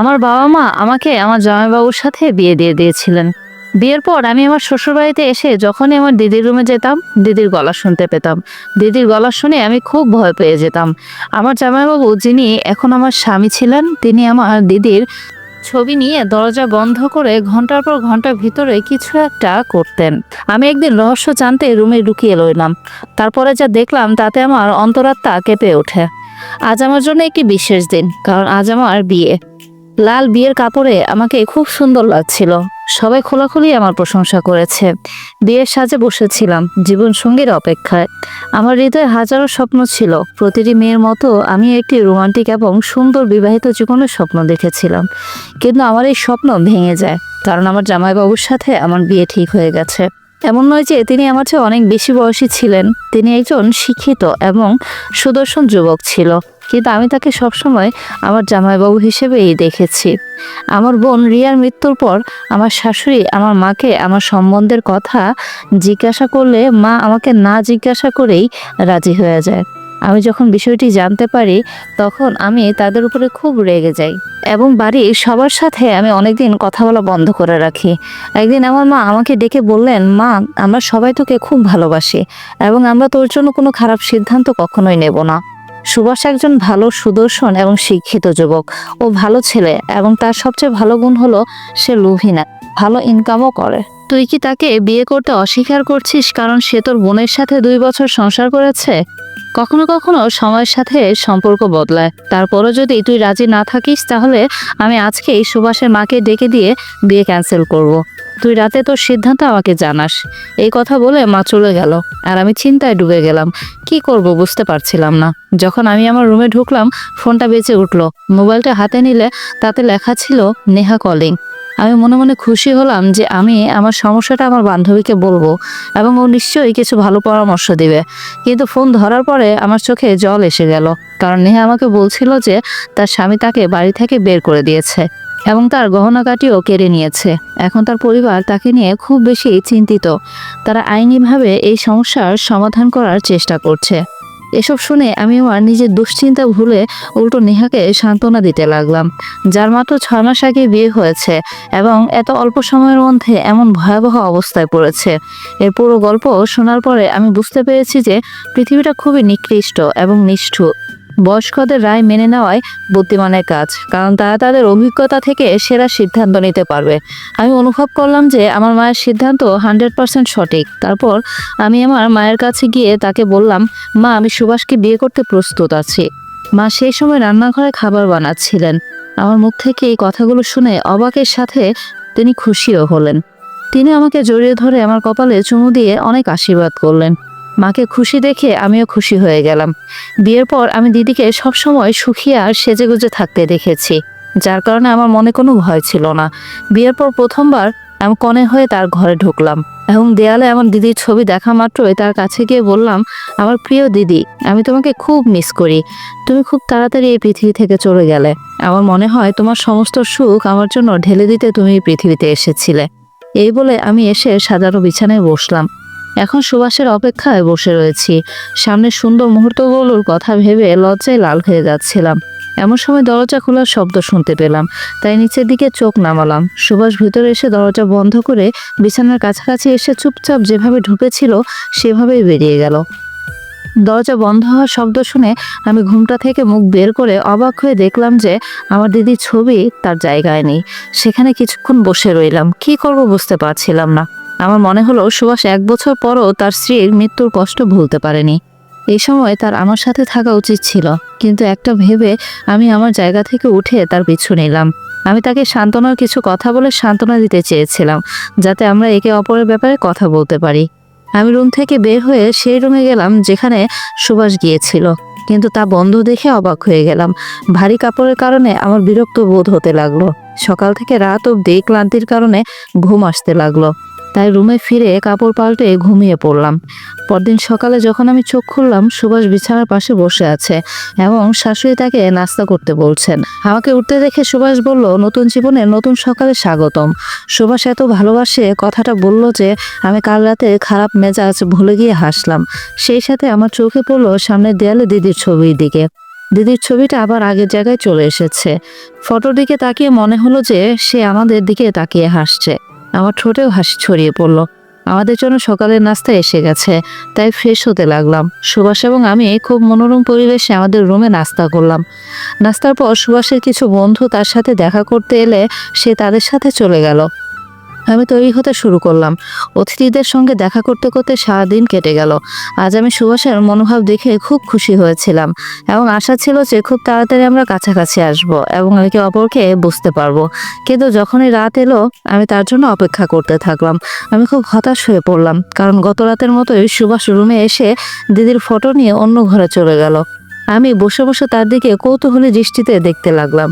আমার বাবা মা আমাকে আমার জামাইবাবুর সাথে বিয়ে দিয়ে দিয়েছিলেন। বিয়ের পর আমি আমার শ্বশুরবাড়িতে এসে যখনই আমার দিদির রুমে যেতাম, দিদির গলা শুনতে পেতাম। দিদির গলা শুনে আমি খুব ভয় পেয়ে যেতাম। আমার জামাইবাবু যিনি এখন আমার স্বামী ছিলেন, তিনি আমার দিদির ছবি নিয়ে দরজা বন্ধ করে ঘণ্টার পর ঘণ্টার ভিতরে কিছু একটা করতেন। আমি একদিন রহস্য জানতে রুমে ঢুকিয়ে লইলাম। তারপরে যা দেখলাম, তাতে আমার অন্তরাত্মা কেঁপে ওঠে। আজ আমার জন্য একটি বিশেষ দিন, কারণ আজ আমার বিয়ে। লাল বিয়ের কাপড়ে আমাকে খুব সুন্দর লাগছিল। সবাই খোলাখুলি আমার প্রশংসা করেছে। বিয়ের সাজে বসেছিলাম, জীবন সঙ্গীর অপেক্ষায়। আমার হৃদয়ে হাজারো স্বপ্ন ছিল। প্রতিটি মেয়ের মতো আমি একটি রোমান্টিক এবং সুন্দর বিবাহিত জীবনের স্বপ্ন দেখেছিলাম। কিন্তু আমার এই স্বপ্ন ভেঙে যায়, কারণ আমার জামাইবাবুর সাথে আমার বিয়ে ঠিক হয়ে গেছে। এমন নয় যে তিনি আমার চেয়ে অনেক বেশি বয়সী ছিলেন। তিনি একজন শিক্ষিত এবং সুদর্শন যুবক ছিল। কিন্তু আমি তাকে সবসময় আমার জামাইবাবু হিসেবেই দেখেছি। আমার বোন রিয়ার মৃত্যুর পর আমার শাশুড়ি আমার মাকে আমার সম্বন্ধের কথা জিজ্ঞাসা করলে মা আমাকে না জিজ্ঞাসা করেই রাজি হয়ে যায়। আমি যখন বিষয়টি জানতে পারি, তখন আমি তাদের উপরে খুব রেগে যাই এবং বাড়ির সবার সাথে আমি অনেকদিন কথা বলা বন্ধ করে রাখি। একদিন আমার মা আমাকে ডেকে বললেন, মা, আমরা সবাই তোকে খুব ভালোবাসি এবং আমরা তোর জন্য কোনো খারাপ সিদ্ধান্ত কখনোই নেব না। সুভাষ একজন ভালো সুদর্শন এবং শিক্ষিত যুবক ও ভালো ছেলে এবং তার সবচেয়ে ভালো গুণ হলো সে লোভী না, ভালো ইনকামও করে। তুই কি তাকে বিয়ে করতে অস্বীকার করছিস কারণ সে তোর বোনের সাথে দুই বছর সংসার করেছে? কখনো কখনো সময়ের সাথে সম্পর্ক বদলায়। তারপরও যদি তুই রাজি না থাকিস, তাহলে আমি আজকেই সুভাষের মাকে ডেকে দিয়ে বিয়ে ক্যান্সেল করব। তুই রাতে তোর সিদ্ধান্ত আমাকে জানাস। এই কথা বলে মা চলে গেল, আর আমি চিন্তায় ডুবে গেলাম। কি করব বুঝতে পারছিলাম না। যখন আমি আমার রুমে ঢুকলাম, ফোনটা বেঁচে উঠল। মোবাইলটা হাতে নিলে তাতে লেখা ছিল, নেহা কলিং আমি মনে মনে খুশি হলাম যে আমি আমার সমস্যাটা আমার বান্ধবীকে বলব, এবং ও নিশ্চয়ই কিছু ভালো পরামর্শ দিবে। কিন্তু ফোন ধরার পরে আমার চোখে জল এসে গেল, কারণ নেহা আমাকে বলছিল যে তার স্বামী তাকে বাড়ি থেকে বের করে দিয়েছে। এবং তার গহনাকাটিও কেড়ে নিয়েছে। এখন তার পরিবার তাকে নিয়ে খুব বেশি চিন্তিত। তারা আইনিভাবে এই সমস্যার সমাধান করার চেষ্টা করছে। এসব শুনে আমি আমার নিজের দুশ্চিন্তা ভুলে উল্টো নেহাকে সান্ত্বনা দিতে লাগলাম, যার মাত্র ছয় মাস আগে বিয়ে হয়েছে এবং এত অল্প সময়ের মধ্যে এমন ভয়াবহ অবস্থায় পড়েছে। এর পুরো গল্প শোনার পরে আমি বুঝতে পেরেছি যে পৃথিবীটা খুবই নিকৃষ্ট এবং নিষ্ঠুর। বয়স্কদের রায় মেনে নেওয়াই বুদ্ধিমানের কাজ, কারণ তারা তাদের অভিজ্ঞতা থেকে সেরা সিদ্ধান্ত নিতে পারবে। আমি অনুভব করলাম যে আমার মায়ের সিদ্ধান্ত হান্ড্রেড পার্সেন্ট সঠিক। তারপর আমি আমার মায়ের কাছে গিয়ে তাকে বললাম, মা, আমি সুভাষকে বিয়ে করতে প্রস্তুত আছি। মা সেই সময় রান্নাঘরে খাবার বানাচ্ছিলেন। আমার মুখ থেকে এই কথাগুলো শুনে অবাকের সাথে তিনি খুশিও হলেন। তিনি আমাকে জড়িয়ে ধরে আমার কপালে চুমু দিয়ে অনেক আশীর্বাদ করলেন। মাকে খুশি দেখে আমিও খুশি হয়ে গেলাম। বিয়ের পর আমি দিদিকে সবসময় সুখী আর সেজেগুজে থাকতে দেখেছি, যার কারণে আমার মনে কোনো ভয় ছিল না। বিয়ের পর প্রথমবার আমি কনে হয়ে তার ঘরে ঢুকলাম এবং দেয়ালে আমার দিদির ছবি দেখা মাত্রই তার কাছে গিয়ে বললাম, আমার প্রিয় দিদি, আমি তোমাকে খুব মিস করি। তুমি খুব তাড়াতাড়ি এই পৃথিবী থেকে চলে গেলে। আমার মনে হয় তোমার সমস্ত সুখ আমার জন্য ঢেলে দিতে তুমি পৃথিবীতে এসেছিলে। এই বলে আমি এসে সাজানো বিছানায় বসলাম। এখন সুবাসের অপেক্ষায় বসে রয়েছি। সামনে সুন্দর মুহূর্তগুলোর কথা ভেবে লজ্জায় লাল হয়ে যাচ্ছিলাম। এমন সময় দরজা খোলার শব্দ শুনতে পেলাম। তাই নিচের দিকে চোখ নামালাম। সুভাষ ভিতরে এসে দরজা বন্ধ করে বিছানার কাছাকাছি এসে চুপচাপ যেভাবে ঢুকেছিল, সেভাবেই বেরিয়ে গেল। দরজা বন্ধ হওয়ার শব্দ শুনে আমি ঘুমটা থেকে মুখ বের করে অবাক হয়ে দেখলাম যে আমার দিদির ছবি তার জায়গায় নেই। সেখানে কিছুক্ষণ বসে রইলাম। কি করব বুঝতে পারছিলাম না। আমার মনে হলো সুভাষ এক বছর পরও তার স্ত্রীর মৃত্যুর কষ্ট ভুলতে পারেনি। এই সময় তার আমার সাথে থাকা উচিত ছিল, কিন্তু একটা ভেবে আমি আমার জায়গা থেকে উঠে তার পিছু নিলাম। আমি তাকে সান্ত্বনার কিছু কথা বলে সান্ত্বনা দিতে চেয়েছিলাম, যাতে আমরা একে অপরের ব্যাপারে কথা বলতে পারি। আমি রুম থেকে বের হয়ে সেই রুমে গেলাম যেখানে সুভাষ গিয়েছিল, কিন্তু তা বন্ধ দেখে অবাক হয়ে গেলাম। ভারী কাপড়ের কারণে আমার বিরক্ত বোধ হতে লাগল। সকাল থেকে রাত অবধি ক্লান্তির কারণে ঘুম আসতে লাগল। তাই রুমে ফিরে কাপড় পাল্টে ঘুমিয়ে পড়লাম। পরদিন সকালে যখন আমি চোখ খুললাম, সুভাষ বিছানার পাশে বসে আছে এবং শাশুড়ি তাকে নাস্তা করতে বলছেন। আমাকে উঠতে দেখে সুভাষ বলল, নতুন জীবনে নতুন সকালে স্বাগতম। সুভাষ এত ভালোবাসে, কথাটা বলল যে, আমি কাল রাতে খারাপ মেজাজ ভুলে গিয়ে হাসলাম। সেই সাথে আমার চোখে পড়ল সামনের দেয়ালে দিদির ছবির দিকে। দিদির ছবিটা আবার আগের জায়গায় চলে এসেছে। ফটোর দিকে তাকিয়ে মনে হলো যে, সে আমাদের দিকে তাকিয়ে হাসছে। আমার ঠোঁটেও হাসি ছড়িয়ে পড়ল। আমাদের জন্য সকালের নাস্তা এসে গেছে, তাই ফ্রেশ হতে লাগলাম। সুভাষ এবং আমি খুব মনোরম পরিবেশে আমাদের রুমে নাস্তা করলাম। নাস্তার পর সুভাষের কিছু বন্ধু তার সাথে দেখা করতে এলে সে তাদের সাথে চলে গেল। আমি তৈরি হতে শুরু করলাম। অতিথিদের সঙ্গে দেখা করতে করতে সারাদিন কেটে গেল। আজ আমি সুভাষের মনোভাব দেখে খুব খুশি হয়েছিলাম এবং আশা ছিল যে খুব তাড়াতাড়ি আমরা কাছাকাছি আসব এবং একে অপরকে বুঝতে পারব। কিন্তু যখনই রাত এলো, আমি তার জন্য অপেক্ষা করতে থাকলাম। আমি খুব হতাশ হয়ে পড়লাম, কারণ গত রাতের মতোই সুভাষ রুমে এসে দিদির ফটো নিয়ে অন্য ঘরে চলে গেল। আমি বসে বসে তার দিকে কৌতূহলী দৃষ্টিতে দেখতে লাগলাম।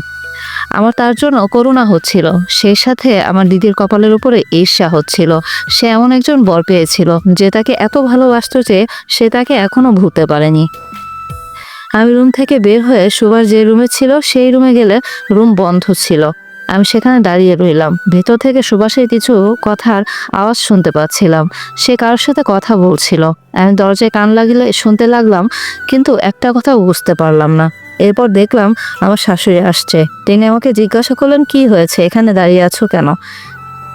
আমার তার জন্য করুণা হচ্ছিল। সেই সাথে আমার দিদির কপালের উপরে ঈর্ষা হচ্ছিল। সে এমন একজন বর পেয়েছিল যে তাকে এত ভালোবাসতো যে সে তাকে এখনও ভুলতে পারেনি। আমি রুম থেকে বের হয়ে সুভাষ যে রুমে ছিল, সেই রুমে গেলে রুম বন্ধ ছিল। আমি সেখানে দাঁড়িয়ে রইলাম। ভেতর থেকে সুভাষের কিছু কথার আওয়াজ শুনতে পাচ্ছিলাম। সে কারোর সাথে কথা বলছিল। আমি দরজায় কান লাগিলে শুনতে লাগলাম, কিন্তু একটা কথা বুঝতে পারলাম না। এরপর দেখলাম আমার শাশুড়ি আসছে। তিনি আমাকে জিজ্ঞাসা করলেন, কি হয়েছে? এখানে দাঁড়িয়ে আছো কেন?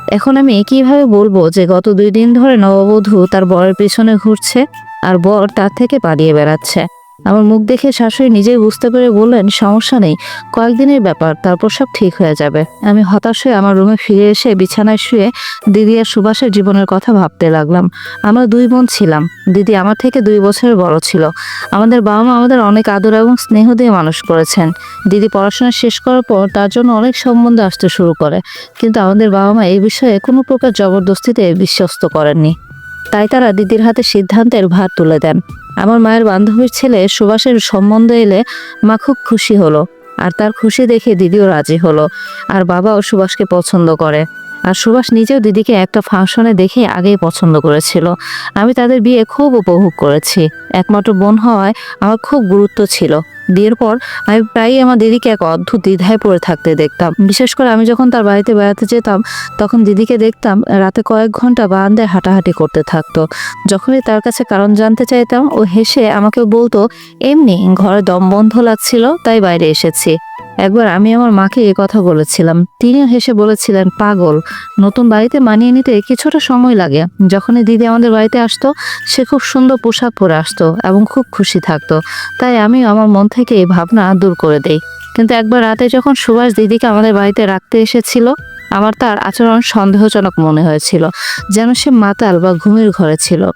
এখন আমি কীভাবে বলব যে গত দুই দিন ধরে নববধূ তার বরের পিছনে ঘুরছে আর বর তার থেকে পালিয়ে বেড়াচ্ছে? আমার মুখ দেখে শাশুড়ি নিজেই বুঝতে পেরে বললেন, সমস্যা নেই, কয়েকদিনের ব্যাপার, তারপর সব ঠিক হয়ে যাবে। আমি হতাশ হয়ে আমার রুমে ফিরে এসে বিছানায় শুয়ে দিদি আর সুভাষের জীবনের কথা ভাবতে লাগলাম। আমরা দুই বোন ছিলাম। দিদি আমার থেকে দুই বছরের বড় ছিল। আমাদের বাবা মা আমাদের অনেক আদর এবং স্নেহ দিয়ে মানুষ করেছেন। দিদি পড়াশোনা শেষ করার পর তার জন্য অনেক সম্বন্ধ আসতে শুরু করে। কিন্তু আমাদের বাবা মা এই বিষয়ে কোনো প্রকার জবরদস্তিতে বিশ্বস্ত করেননি। তাই তারা দিদির হাতে সিদ্ধান্তের ভার তুলে দেন। আমার মায়ের বান্ধবীর ছেলে সুভাষের সম্বন্ধে এলে মা খুব খুশি হলো, আর তার খুশি দেখে দিদিও রাজি হলো, আর বাবাও সুভাষকে পছন্দ করে। আর সুভাষ নিজেও দিদিকে একটা ফাংশনে দেখে আগেই পছন্দ করেছিল। আমি তাদের বিয়ে খুব উপভোগ করেছি। একমাত্র বোন হওয়ায় আমার খুব গুরুত্ব ছিল। বিয়ের পর আমি প্রায়ই আমার দিদিকে এক অদ্ভুত দ্বিধায় পড়ে থাকতে দেখতাম। বিশেষ করে আমি যখন তার বাড়িতে বেড়াতে যেতাম, তখন দিদিকে দেখতাম রাতে কয়েক ঘণ্টা বারান্দায় হাঁটাহাঁটি করতে থাকতো। যখনই তার কাছে কারণ জানতে চাইতাম, ও হেসে আমাকে বলতো, এমনি ঘরে দম বন্ধ লাগছিল, তাই বাইরে এসেছি। একবার আমি আমার মাকে এ কথা বলেছিলাম। তিনিও হেসে বলেছিলেন, পাগল, নতুন বাড়িতে মানিয়ে নিতে কিছুটা সময় লাগে। যখনই দিদি আমাদের বাড়িতে আসতো, সে খুব সুন্দর পোশাক পরে আসতো এবং খুব খুশি থাকতো। তাই আমি আমার মন থেকে এই ভাবনা দূর করে দেই। কিন্তু একবার রাতে যখন সুভাষ দিদিকে আমাদের বাড়িতে রাখতে এসেছিল, আমার তার আচরণ সন্দেহজনক মনে হয়েছিল, যেন সে মাতাল বা ঘুমের ঘরে ছিল।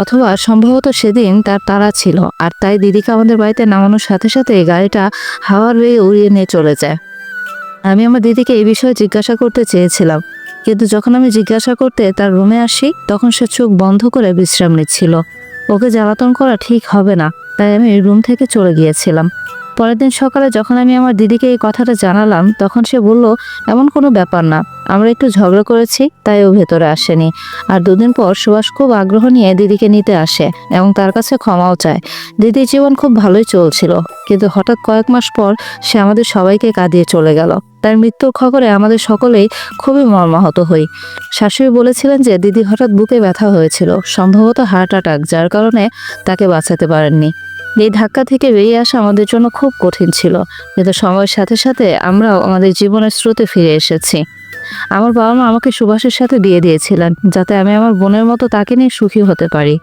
অথবা সম্ভবত সেদিন তার তারা ছিল, আর তাই দিদিকে আমাদের বাড়িতে নামানোর সাথে সাথে গাড়িটা হাওয়ার বেয়ে উড়িয়ে নিয়ে চলে যায়। আমি আমার দিদিকে এই বিষয়ে জিজ্ঞাসা করতে চেয়েছিলাম, কিন্তু যখন আমি জিজ্ঞাসা করতে তার রুমে আসি, তখন সে চোখ বন্ধ করে বিশ্রাম নিচ্ছিল। ওকে জ্বালাতন করা ঠিক হবে না, তাই আমি রুম থেকে চলে গিয়েছিলাম। পরের দিন সকালে যখন আমি আমার দিদিকে এই কথাটা জানালাম, তখন সে বলল, এমন কোনো ব্যাপার না। আমরা একটু ঝগড়া করেছি, তাই ও ভেতরে আসেনি। আর দুদিন পর সুভাষ খুব আগ্রহ নিয়ে দিদিকে নিতে আসে এবং তার কাছে ক্ষমাও চায়। দিদির জীবন খুব ভালোই চলছিল, কিন্তু হঠাৎ কয়েক মাস পর সে আমাদের সবাইকে কাঁদিয়ে চলে গেল। তার মৃত্যুর খবরে আমাদের সকলেই খুবই মর্মাহত হই। শাশুড়ি বলেছিলেন যে, দিদি হঠাৎ বুকে ব্যথা হয়েছিল, সম্ভবত হার্ট অ্যাটাক, যার কারণে তাকে বাঁচাতে পারেননি। এই ধাক্কা থেকে বেরিয়ে আসা আমাদের জন্য খুব কঠিন ছিল। কিন্তু সময়ের সাথে সাথে আমরাও আমাদের জীবনের স্রোতে ফিরে এসেছি। আমার বাবা মা আমাকে সুভাষের সাথে বিয়ে দিয়েছিলেন, যাতে আমি আমার বোনের মতো তাকে নিয়ে সুখী হতে পারি।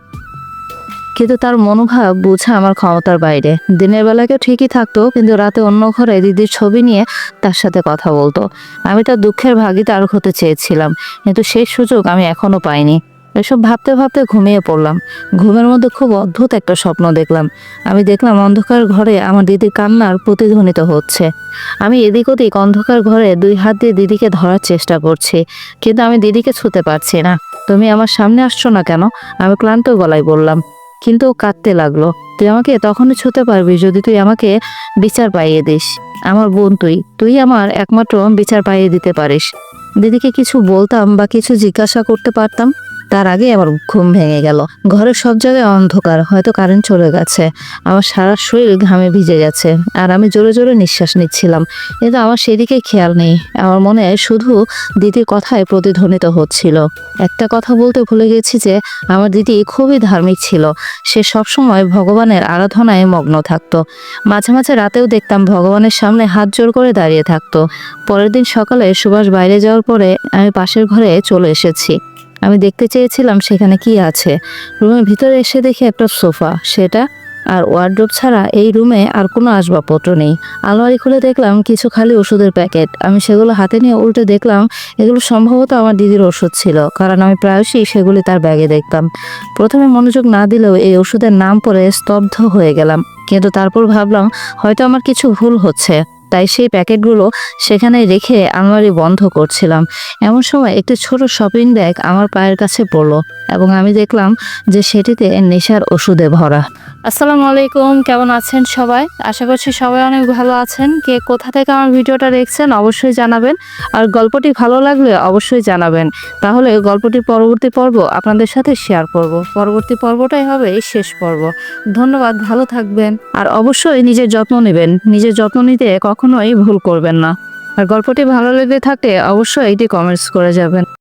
কিন্তু তার মনোভাব বোঝা আমার ক্ষমতার বাইরে। দিনের বেলাকেও ঠিকই থাকতো, কিন্তু রাতে অন্য ঘরে দিদির ছবি নিয়ে তার সাথে কথা বলতো। আমি তার দুঃখের ভাগিদার হতে চেয়েছিলাম, কিন্তু সেই সুযোগ আমি এখনও পাইনি। এসব ভাবতে ভাবতে ঘুমিয়ে পড়লাম। ঘুমের মধ্যে খুব অদ্ভুত একটা স্বপ্ন দেখলাম। আমি দেখলাম অন্ধকার ঘরে আমার দিদির কান্নার প্রতিধ্বনিত হচ্ছে। আমি এদিক ওদিক অন্ধকার ঘরে দুই হাত দিয়ে দিদিকে ধরার চেষ্টা করছি, কিন্তু আমি দিদিকে ছুতে পারছি না। তুমি আমার সামনে আসছো না কেন? আমি ক্লান্ত গলায় বললাম। কিন্তু ও কাঁদতে লাগল। তুই আমাকে তখনই ছুতে পারবি যদি তুই আমাকে বিচার পাইয়ে দিস। আমার বোন তুই তুই আমার একমাত্র বিচার পাইয়ে দিতে পারিস। দিদিকে কিছু বলতাম বা কিছু জিজ্ঞাসা করতে পারতাম? তার আগে আমার ঘুম ভেঙে গেল। ঘরের সব জায়গায় অন্ধকার, হয়তো কারেন্ট চলে গেছে। আমার সারা শরীর ঘামে ভিজে গেছে আর আমি জোরে জোরে নিঃশ্বাস নিচ্ছিলাম। কিন্তু আমার সেদিকে খেয়াল নেই। আমার মনে শুধু দিদির কথায় প্রতিধ্বনিত হচ্ছিল। একটা কথা বলতে ভুলে গেছি যে, আমার দিদি খুবই ধার্মিক ছিল। সে সবসময় ভগবানের আরাধনায় মগ্ন থাকতো। মাঝে মাঝে রাতেও দেখতাম ভগবানের সামনে হাত জোর করে দাঁড়িয়ে থাকতো। পরের দিন সকালে সুভাষ বাইরে যাওয়ার পরে আমি পাশের ঘরে চলে এসেছি। আমি দেখতে চেয়েছিলাম সেখানে কি আছে। রুমের ভিতরে এসে দেখি একটা সোফা, সেটা আর ওয়ার্ড্রোব ছাড়া এই রুমে আর কোনো আসবাবপত্র নেই। আলমারি খুলে দেখলাম কিছু খালি ওষুধের প্যাকেট। আমি সেগুলো হাতে নিয়ে উল্টে দেখলাম, এগুলো সম্ভবত আমার দিদির ওষুধ ছিল, কারণ আমি প্রায়শই সেগুলি তার ব্যাগে দেখতাম। প্রথমে মনোযোগ না দিলেও এই ওষুধের নাম পড়ে স্তব্ধ হয়ে গেলাম, কিন্তু তারপর ভাবলাম, হয়তো আমার কিছু ভুল হচ্ছে। তাই সেই প্যাকেটগুলো সেখানে রেখে আলমারি বন্ধ করছিলাম। এমন সময় একটি ছোট শপিং ব্যাগ আমার পায়ের কাছে পড়ল এবং আমি দেখলাম যে সেটিতে নেশার ওষুধে ভরা। আসসালামু আলাইকুম, কেমন আছেন সবাই? আশা করছি সবাই অনেক ভালো আছেন। কে কোথা থেকে আমার ভিডিওটা দেখছেন অবশ্যই জানাবেন। আর গল্পটি ভালো লাগলে অবশ্যই জানাবেন। তাহলে গল্পটির পরবর্তী পর্ব আপনাদের সাথে শেয়ার করব। পরবর্তী পর্বটাই হবে শেষ পর্ব। ধন্যবাদ, ভালো থাকবেন। আর অবশ্যই নিজের যত্ন নেবেন। নিজের যত্ন নিতে কখনোই ভুল করবেন না। আর গল্পটি ভালো লেগে থাকলে অবশ্যই এটি কমেন্টস করে যাবেন।